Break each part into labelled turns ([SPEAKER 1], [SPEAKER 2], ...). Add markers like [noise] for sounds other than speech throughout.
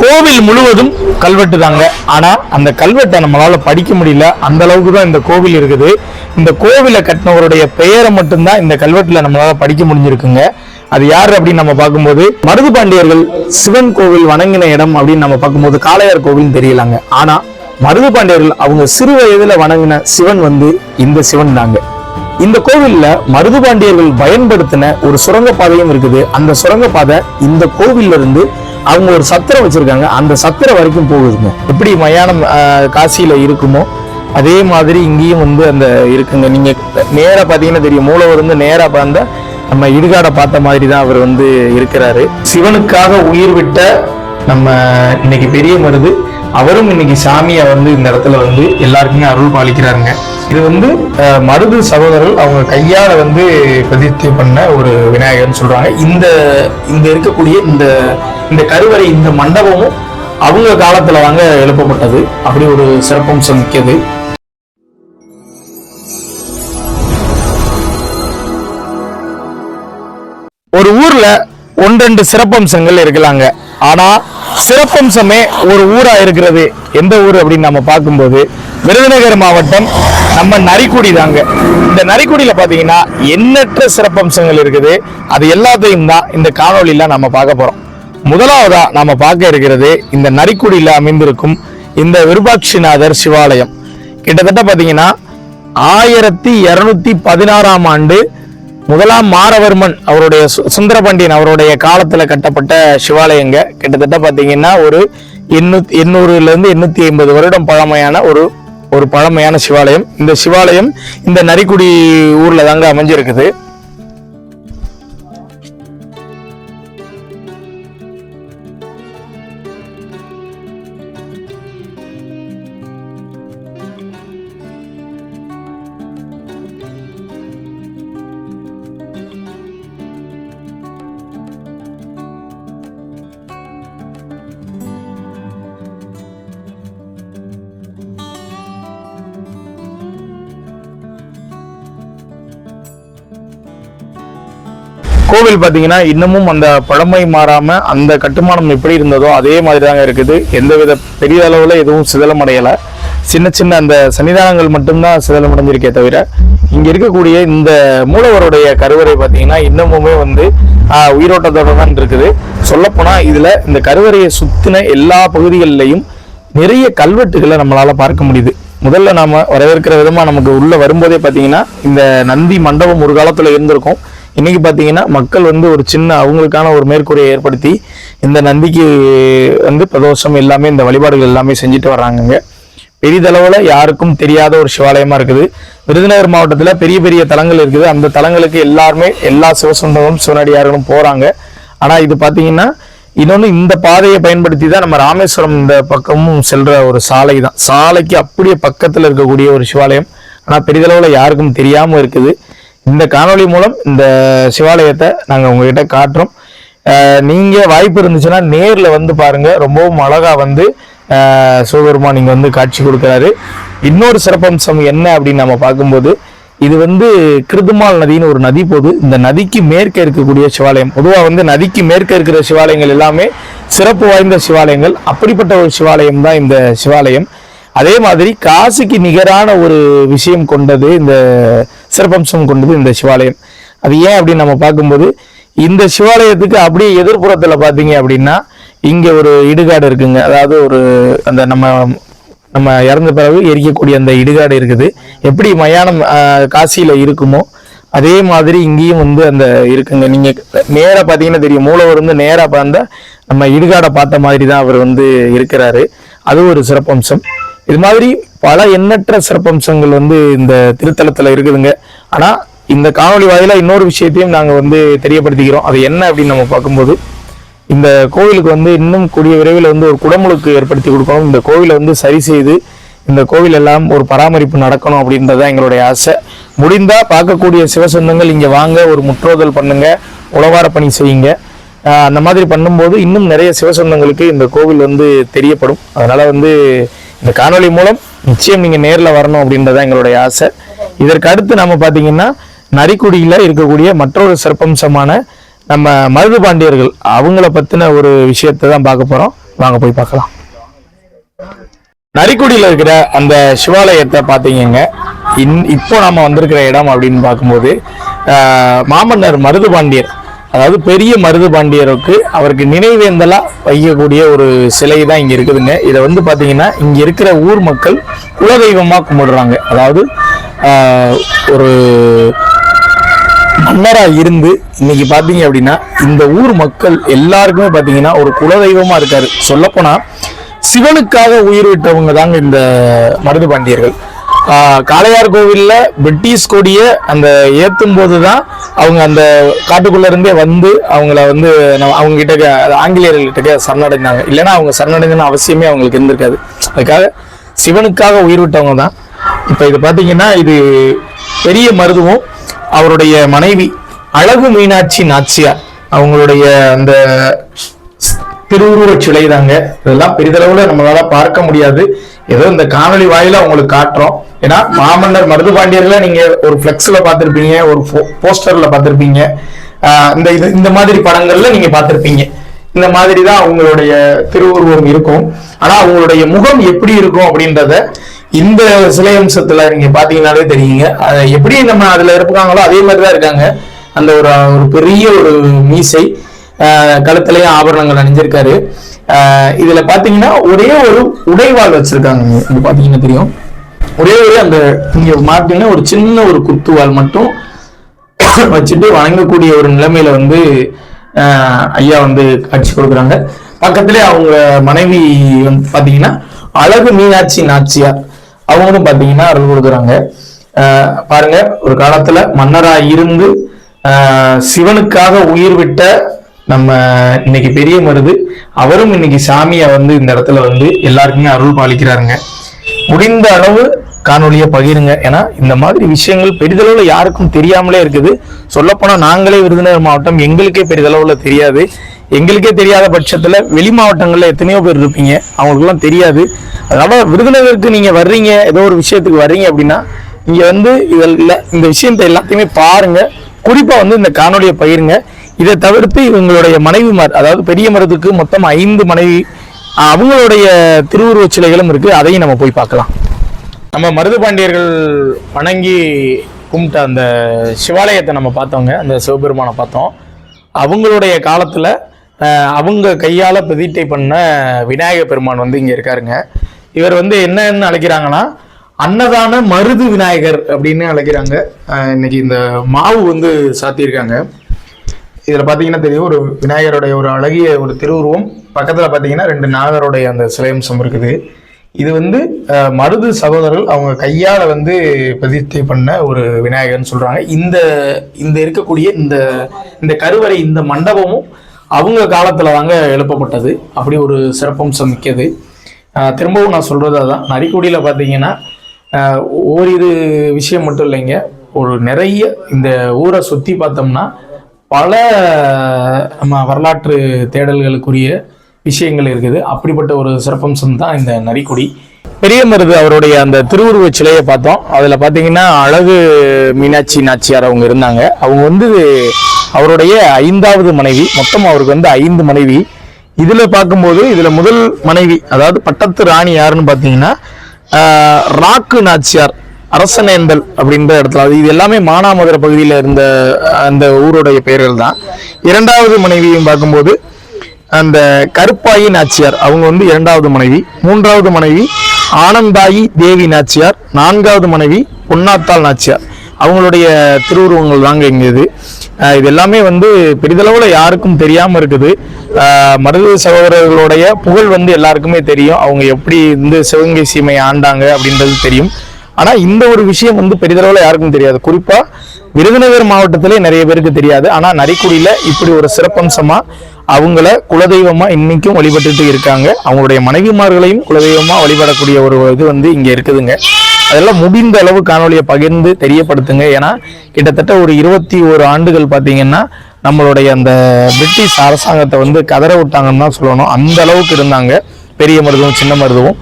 [SPEAKER 1] கோவில் முழுவதும் கல்வெட்டு தாங்க ஆனா அந்த கல்வெட்டை நம்மளால படிக்க முடியல. அந்த அளவுக்கு தான் இந்த கோவில் இருக்குது. இந்த கோவிலை கட்டினவருடைய பெயரை மட்டும்தான் இந்த கல்வெட்டுல நம்மளால படிக்க முடிஞ்சிருக்குங்க. அது யார் அப்படின்னு நம்ம பார்க்கும்போது மருது பாண்டியர்கள் சிவன் கோவில் வணங்கின இடம் அப்படின்னு நம்ம பார்க்கும்போது காளையார் கோவில்னு தெரியலாங்க. ஆனா மருது பாண்டியர்கள் அவங்க சிறு வயதுல வணங்கின சிவன் வந்து இந்த சிவன் தாங்க. இந்த கோவில்ல மருதுபாண்டியர்கள் பயன்படுத்தின ஒரு சுரங்கப்பாதையும் இருக்குது. அந்த சுரங்கப்பாதை இந்த கோவில்ல இருந்து அவங்க ஒரு சத்திரம் வச்சுருக்காங்க. அந்த சத்திரம் வரைக்கும் போகுதுங்க. எப்படி மயானம் காசியில் இருக்குமோ அதே மாதிரி இங்கேயும் வந்து அந்த இருக்குங்க. நீங்கள் நேராக பார்த்தீங்கன்னா தெரியும். மூலவர் வந்து நேராக பார்த்தா நம்ம இடுகாடை பார்த்த மாதிரி தான் அவர் வந்து இருக்கிறாரு. சிவனுக்காக உயிர் விட்ட நம்ம இன்னைக்கு பெரிய மருது அவரும் இன்னைக்கு சாமியை வந்து இந்த இடத்துல வந்து எல்லாருக்குமே அருள் பாலிக்கிறாருங்க. இது வந்து மருது சகோதரர்கள் அவங்க கையால வந்து பிரதித்தி பண்ண ஒரு விநாயகர்னு சொல்றாங்க. இந்த இந்த இருக்கக்கூடிய இந்த இந்த கருவறை இந்த மண்டபமும் அவங்க காலத்துல தாங்க எழுப்பப்பட்டது. அப்படி ஒரு சிறப்பம்சம் மிக்கது. ஒரு ஊர்ல ஒன்றெண்டு சிறப்பம்சங்கள் இருக்கலாங்க. ஆனா சிறப்பம்சமே ஒரு ஊரா இருக்கிறது. எந்த ஊர் அப்படின்னு நம்ம பார்க்கும்போது விருதுநகர் மாவட்டம் நம்ம நரிக்குடி தாங்க. இந்த நரிக்குடியில பாத்தீங்கன்னா எண்ணற்ற சிறப்பம்சங்கள் இருக்குது. அது எல்லாத்தையும் தான் இந்த காணொளியில நம்ம பார்க்க போறோம். முதலாவதா நாம பார்க்க இருக்கிறது இந்த நரிக்குடியில அமைந்திருக்கும் இந்த விருபாட்சிநாதர் சிவாலயம். கிட்டத்தட்ட பாத்தீங்கன்னா ஆயிரத்தி இருநூத்தி பதினாறாம் ஆண்டு முதலாம் மாரவர்மன் அவருடைய சு- சுந்தரபாண்டியன் அவருடைய காலத்துல கட்டப்பட்ட சிவாலயங்க. கிட்டத்தட்ட பாத்தீங்கன்னா ஒரு எண்ணூத்தி எண்ணூறுல இருந்து எண்ணூத்தி ஐம்பது வருடம் பழமையான ஒரு ஒரு பழமையான சிவாலயம். இந்த சிவாலயம் இந்த நரிக்குடி ஊர்ல தாங்க அமைஞ்சிருக்குது. கோவில் பார்த்தீங்கன்னா இன்னமும் அந்த பழமை மாறாம அந்த கட்டுமானம் எப்படி இருந்ததோ அதே மாதிரி தாங்க இருக்குது. எந்தவித பெரிய அளவில் எதுவும் சிதலம் சின்ன சின்ன அந்த சன்னிதானங்கள் மட்டும்தான் சிதலம் அடைஞ்சிருக்கே தவிர இங்கே இருக்கக்கூடிய இந்த மூலவருடைய கருவறை பார்த்தீங்கன்னா இன்னமுமே வந்து உயிரோட்டத்தோடு தான் இருக்குது. சொல்லப்போனால் இதில் இந்த கருவறையை சுற்றின எல்லா பகுதிகளிலையும் நிறைய கல்வெட்டுகளை நம்மளால் பார்க்க முடியுது. முதல்ல நாம வரவேற்கிற விதமா நமக்கு உள்ள வரும்போதே பாத்தீங்கன்னா இந்த நந்தி மண்டபம் ஒரு காலத்துல இருந்திருக்கும். இன்னைக்கு பார்த்தீங்கன்னா மக்கள் வந்து ஒரு சின்ன அவங்களுக்கான ஒரு மேற்கூரையை ஏற்படுத்தி இந்த நந்திக்கு வந்து பிரதோஷம் எல்லாமே இந்த வழிபாடுகள் எல்லாமே செஞ்சுட்டு வர்றாங்கங்க. பெரிதளவில் யாருக்கும் தெரியாத ஒரு சிவாலயமா இருக்குது. விருதுநகர் மாவட்டத்தில் பெரிய பெரிய தலங்கள் இருக்குது. அந்த தலங்களுக்கு எல்லாருமே எல்லா சிவசுந்தரும் சிவனடியார்களும் போறாங்க. ஆனால் இது பார்த்தீங்கன்னா இன்னொன்று இந்த பாதையை பயன்படுத்தி தான் நம்ம ராமேஸ்வரம் இந்த பக்கமும் செல்ற ஒரு சாலை தான் சாலைக்கு அப்படியே பக்கத்தில் இருக்கக்கூடிய ஒரு சிவாலயம். ஆனால் பெரிதளவில் யாருக்கும் தெரியாமல் இருக்குது. இந்த காணொளி மூலம் இந்த சிவாலயத்தை நாங்கள் உங்ககிட்ட காட்டுறோம். நீங்கள் வாய்ப்பு இருந்துச்சுன்னா நேரில் வந்து பாருங்கள் ரொம்பவும் அழகாக வந்து சிவபெருமா நீங்கள் வந்து காட்சி கொடுக்குறாரு. இன்னொரு சிறப்பம்சம் என்ன அப்படின்னு நம்ம பார்க்கும்போது இது வந்து கிருதுமால் நதின்னு ஒரு நதி போது இந்த நதிக்கு மேற்கே இருக்கக்கூடிய சிவாலயம். பொதுவாக வந்து நதிக்கு மேற்கே இருக்கிற சிவாலயங்கள் எல்லாமே சிறப்பு வாய்ந்த சிவாலயங்கள். அப்படிப்பட்ட ஒரு சிவாலயம் தான் இந்த சிவாலயம். அதே மாதிரி காசிக்கு நிகரான ஒரு விஷயம் கொண்டது இந்த சிறப்பம்சம் கொண்டது இந்த சிவாலயம். அது ஏன் அப்படின்னு நம்ம பார்க்கும்போது இந்த சிவாலயத்துக்கு அப்படியே எதிர்ப்புறத்தில் பார்த்தீங்க அப்படின்னா இங்கே ஒரு இடுகாடு இருக்குங்க. அதாவது ஒரு அந்த நம்ம நம்ம இறந்த பிறகு எரிக்கக்கூடிய அந்த இடுகாடு இருக்குது. எப்படி மயானம் காசியில் இருக்குமோ அதே மாதிரி இங்கேயும் வந்து அந்த இருக்குங்க. நீங்கள் நேராக பார்த்தீங்கன்னா தெரியும் மூலவர் வந்து நேராக பார்த்தா நம்ம இடுகாடை பார்த்த மாதிரி தான் அவர் வந்து இருக்கிறாரு. அது ஒரு சிறப்பம்சம். இது மாதிரி பல எண்ணற்ற சிறப்பம்சங்கள் வந்து இந்த திருத்தலத்துல இருக்குதுங்க. ஆனா இந்த காணொளி வாயிலா இன்னொரு விஷயத்தையும் நாங்க வந்து தெரியப்படுத்திக்கிறோம். அது என்ன அப்படின்னு நம்ம பார்க்கும்போது இந்த கோவிலுக்கு வந்து இன்னும் கூடிய விரைவில் வந்து ஒரு குடமுழுக்கு ஏற்படுத்தி கொடுக்கணும். இந்த கோவிலை வந்து சரி செய்து இந்த கோவில் எல்லாம் ஒரு பராமரிப்பு நடக்கணும் அப்படின்றது தான் எங்களுடைய ஆசை. முடிந்தா பார்க்கக்கூடிய சிவசொந்தங்கள் இங்க வாங்க ஒரு முற்றோதல் பண்ணுங்க உழவார பணி செய்யுங்க. அந்த மாதிரி பண்ணும்போது இன்னும் நிறைய சிவசொந்தங்களுக்கு இந்த கோவில் வந்து தெரியப்படும். அதனால வந்து இந்த காணொளி மூலம் நிச்சயம் நீங்கள் நேரில் வரணும் அப்படின்றதான் எங்களுடைய ஆசை. இதற்கு அடுத்து நம்ம பார்த்தீங்கன்னா நரிக்குடியில் இருக்கக்கூடிய மற்றொரு சிறப்பம்சமான நம்ம மருது பாண்டியர்கள் அவங்கள பற்றின ஒரு விஷயத்தை தான் பார்க்க போகிறோம் வாங்க போய் பார்க்கலாம். நரிக்குடியில் இருக்கிற அந்த சிவாலயத்தை பார்த்தீங்கங்க இன் இப்போ நாம் வந்திருக்கிற இடம் அப்படின்னு பார்க்கும்போது மாமன்னர் மாமன்னர் மருதுபாண்டியர் அதாவது பெரிய மருதுபாண்டியருக்கு அவருக்கு நினைவேந்தலா வைக்கக்கூடிய ஒரு சிலை தான் இங்க இருக்குதுங்க. இதை வந்து பார்த்தீங்கன்னா இங்க இருக்கிற ஊர் மக்கள் குலதெய்வமா கும்பிடுறாங்க. அதாவது ஒரு மன்னராக இருந்து இன்னைக்கு பார்த்தீங்க அப்படின்னா இந்த ஊர் மக்கள் எல்லாருக்குமே பார்த்தீங்கன்னா ஒரு குலதெய்வமாக இருக்காரு. சொல்லப்போனால் சிவனுக்காக உயிர் விட்டவங்க தாங்க இந்த மருது பாண்டியர்கள். காளையார் கோவிலில் பிரிட்டிஷ் கொடியை அந்த ஏற்றும் போது தான் அவங்க அந்த காட்டுக்குள்ளேருந்தே வந்து அவங்கள வந்து நம்ம அவங்க கிட்ட ஆங்கிலேயர்கள்கிட்ட சரணடைந்தாங்க. இல்லைன்னா அவங்க சரணடைந்தன்னு அவசியமே அவங்களுக்கு இருந்திருக்காது. அதுக்காக சிவனுக்காக உயிர் விட்டவங்க தான் இப்போ இது பார்த்தீங்கன்னா இது பெரிய மருதுவும். அவருடைய மனைவி அழகு மீனாட்சி நாச்சியார். அவங்களுடைய அந்த திருவுருவச் சிலை தாங்க இதெல்லாம் பெரிதளவுல நம்மளால பார்க்க முடியாது. ஏதோ இந்த காணொலி வாயில உங்களுக்கு காட்டுறோம். ஏன்னா மாமன்னர் மருதுபாண்டியர்ல நீங்க ஒரு பிளெக்ஸ்ல பார்த்திருப்பீங்க ஒரு போஸ்டர்ல பார்த்திருப்பீங்க. இந்த இது இந்த மாதிரி படங்கள்ல நீங்க பார்த்திருப்பீங்க. இந்த மாதிரி தான் அவங்களுடைய திருவுருவம் இருக்கும். ஆனா அவங்களுடைய முகம் எப்படி இருக்கும் அப்படின்றத இந்த சிலை அம்சத்துல நீங்க பாத்தீங்கன்னாலே தெரியுங்க. எப்படி நம்ம அதுல இருப்பாங்களோ அதே மாதிரி தான் இருக்காங்க. அந்த ஒரு ஒரு பெரிய ஒரு மீசை. கழுத்துலயும் ஆபரணங்கள் அணிஞ்சிருக்காரு. இதுல பாத்தீங்கன்னா ஒரே ஒரு உடைவாள் வச்சிருக்காங்க. இது பாத்தீங்கன்னா தெரியும்? ஒரே ஒரு அந்த இங்க மாட்டீங்கன்னா ஒரு சின்ன ஒரு குத்துவாள் மட்டும் [coughs] வச்சுட்டு வணங்கக்கூடிய ஒரு நிலைமையில வந்து ஐயா வந்து காட்சி கொடுக்குறாங்க. பக்கத்திலே அவங்க மனைவி வந்து பாத்தீங்கன்னா அழகு மீனாட்சி நாச்சியார். அவங்களும் பாத்தீங்கன்னா அருள் கொடுக்குறாங்க. பாருங்க ஒரு காலத்துல மன்னரா இருந்து சிவனுக்காக உயிர் விட்ட நம்ம இன்னைக்கு பெரிய மருது அவரும் இன்னைக்கு சாமியை வந்து இந்த இடத்துல வந்து எல்லாருக்குமே அருள் பாலிக்கிறாருங்க. முடிந்த அளவு காணொலியை பகிருங்க. ஏன்னா இந்த மாதிரி விஷயங்கள் பெரிதளவுல யாருக்கும் தெரியாமலே இருக்குது. சொல்லப்போனா நாங்களே விருதுநகர் மாவட்டம் எங்களுக்கே பெரிதளவுல தெரியாது. எங்களுக்கே தெரியாத பட்சத்துல வெளி மாவட்டங்கள்ல எத்தனையோ பேர் இருப்பீங்க. அவங்களுக்குலாம் தெரியாது. அதனால விருதுநகருக்கு நீங்க வர்றீங்க ஏதோ ஒரு விஷயத்துக்கு வர்றீங்க அப்படின்னா இங்க வந்து இதில் இந்த விஷயத்தை எல்லாத்தையுமே பாருங்க. குறிப்பா வந்து இந்த காணொலியை பகிருங்க. இதை தவிர்த்து இவங்களுடைய மனைவிமார் அதாவது பெரிய மருதுக்கு மொத்தம் ஐந்து மனைவி அவங்களுடைய திருவுருவச் சிலைகளும் இருக்குது அதையும் நம்ம போய் பார்க்கலாம். நம்ம மருது பாண்டியர்கள் வணங்கி கும்பிட்ட அந்த சிவாலயத்தை நம்ம பார்த்தோங்க அந்த சிவபெருமானை பார்த்தோம். அவங்களுடைய காலத்தில் அவங்க கையால் பிரதிட்டை பண்ண விநாயக பெருமான் வந்து இங்கே இருக்காருங்க. இவர் வந்து என்னன்னு அழைக்கிறாங்கன்னா அன்னதான மருது விநாயகர் அப்படின்னு அழைக்கிறாங்க. இன்னைக்கு இந்த மாவு வந்து சாத்தியிருக்காங்க. இதில் பார்த்தீங்கன்னா தெரியும் ஒரு விநாயகருடைய ஒரு அழகிய ஒரு திருவுருவம். பக்கத்தில் பார்த்தீங்கன்னா ரெண்டு நாகருடைய அந்த சிலையம்சம் இருக்குது. இது வந்து மருது சகோதரர்கள் அவங்க கையால் வந்து பிரதிஷ்டை பண்ண ஒரு விநாயகர்னு சொல்கிறாங்க இந்த இந்த இருக்கக்கூடிய இந்த இந்த கருவறை இந்த மண்டபமும் அவங்க காலத்தில் தாங்க எழுப்பப்பட்டது. அப்படி ஒரு சிறப்பம்சம் மிக்கது. திரும்பவும் நான் சொல்கிறது அதான். நரிக்குடியில் பார்த்தீங்கன்னா ஓரிரு விஷயம் மட்டும் இல்லைங்க. ஒரு நிறைய இந்த ஊரை சுற்றி பார்த்தோம்னா பல நம்ம வரலாற்று தேடல்களுக்குரிய விஷயங்கள் இருக்குது. அப்படிப்பட்ட ஒரு சிறப்பம்சம் தான் இந்த நரிக்குடி. பெரிய மருது அவருடைய அந்த திருவுருவச் சிலையை பார்த்தோம். அதில் பார்த்தீங்கன்னா அழகு மீனாட்சி நாச்சியார் அவங்க இருந்தாங்க. அவங்க வந்து அவருடைய ஐந்தாவது மனைவி. மொத்தம் அவருக்கு வந்து ஐந்து மனைவி. இதில் பார்க்கும்போது இதில் முதல் மனைவி அதாவது பட்டத்து ராணி யாருன்னு பார்த்தீங்கன்னா ராக்கு நாச்சியார். அரசனேந்தல் அப்படின்ற இடத்துல. அது இது எல்லாமே மானாமதுர பகுதியில் இருந்த அந்த ஊருடைய பெயர்கள் தான் இரண்டாவது மனைவியும் பார்க்கும்போது அந்த கருப்பாயி நாச்சியார் அவங்க வந்து இரண்டாவது மனைவி. மூன்றாவது மனைவி ஆனந்தாயி தேவி நாச்சியார். நான்காவது மனைவி பொன்னாத்தாள் நாச்சியார். அவங்களுடைய திருவுருவங்கள் தாங்க இங்கே இது. இது எல்லாமே வந்து பெரிதளவில் யாருக்கும் தெரியாமல் இருக்குது. மருது சகோதரர்களுடைய புகழ் வந்து எல்லாருக்குமே தெரியும். அவங்க எப்படி இந்த சிவகங்கை சீமையை ஆண்டாங்க அப்படின்றது தெரியும். ஆனால் இந்த ஒரு விஷயம் வந்து பெரிதளவில் யாருக்கும் தெரியாது. குறிப்பாக விருதுநகர் மாவட்டத்திலே நிறைய பேருக்கு தெரியாது. ஆனால் நரிக்குடியில் இப்படி ஒரு சிறப்பம்சமாக அவங்கள குலதெய்வமாக இன்றைக்கும் வழிபட்டுட்டு இருக்காங்க. அவங்களுடைய மனைவிமார்களையும் குலதெய்வமாக வழிபடக்கூடிய ஒரு இது வந்து இங்கே இருக்குதுங்க. அதெல்லாம் முடிந்த அளவு காணொலியை பகிர்ந்து தெரியப்படுத்துங்க. ஏன்னா கிட்டத்தட்ட ஒரு இருபத்தி ஒரு ஆண்டுகள் பார்த்தீங்கன்னா நம்மளுடைய அந்த பிரிட்டிஷ் அரசாங்கத்தை வந்து கதற விட்டாங்கன்னு தான் சொல்லணும். அந்த அளவுக்கு இருந்தாங்க. பெரிய மருதுவும் சின்ன மருதுவும்.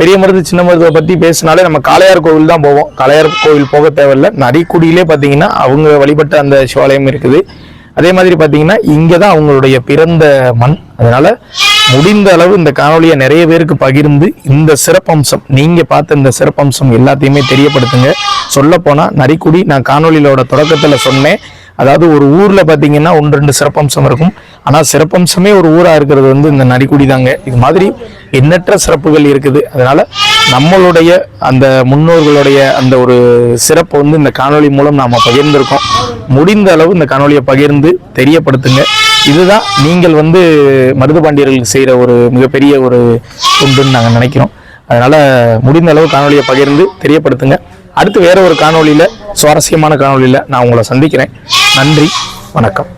[SPEAKER 1] பெரிய மருது சின்ன மருதுவை பற்றி பேசினாலே நம்ம காளையார் கோவில் தான் போவோம். காளையார் கோவில் போக தேவையில்ல. நரிக்குடியிலே பார்த்தீங்கன்னா அவங்க வழிபட்ட அந்த சிவாலயம் இருக்குது. அதே மாதிரி பார்த்தீங்கன்னா இங்கே தான் அவங்களுடைய பிறந்த மண். அதனால முடிந்த அளவு இந்த காணொலியை நிறைய பேருக்கு பகிர்ந்து இந்த சிறப்பம்சம் நீங்க பார்த்த இந்த சிறப்பம்சம் எல்லாத்தையுமே தெரியப்படுத்துங்க. சொல்ல போனா நரிக்குடி நான் காணொலியோட தொடக்கத்துல சொன்னேன். அதாவது ஒரு ஊர்ல பாத்தீங்கன்னா ஒன்று ரெண்டு சிறப்பம்சம் இருக்கும். ஆனால் சிறப்பம்சமே ஒரு ஊராக இருக்கிறது வந்து இந்த நரிக்குடி தாங்க. இது மாதிரி எண்ணற்ற சிறப்புகள் இருக்குது. அதனால் நம்மளுடைய அந்த முன்னோர்களுடைய அந்த ஒரு சிறப்பை வந்து இந்த காணொளி மூலம் நாம் பகிர்ந்திருக்கோம். முடிந்த அளவு இந்த காணொலியை பகிர்ந்து தெரியப்படுத்துங்க. இதுதான் நீங்கள் வந்து மருதுபாண்டியர்களுக்கு செய்கிற ஒரு மிகப்பெரிய ஒரு தொண்டுன்னு நாங்கள் நினைக்கிறோம். அதனால் முடிந்த அளவு காணொலியை பகிர்ந்து தெரியப்படுத்துங்க. அடுத்து வேற ஒரு காணொலியில் சுவாரஸ்யமான காணொலியில் நான் உங்களை சந்திக்கிறேன். நன்றி வணக்கம்.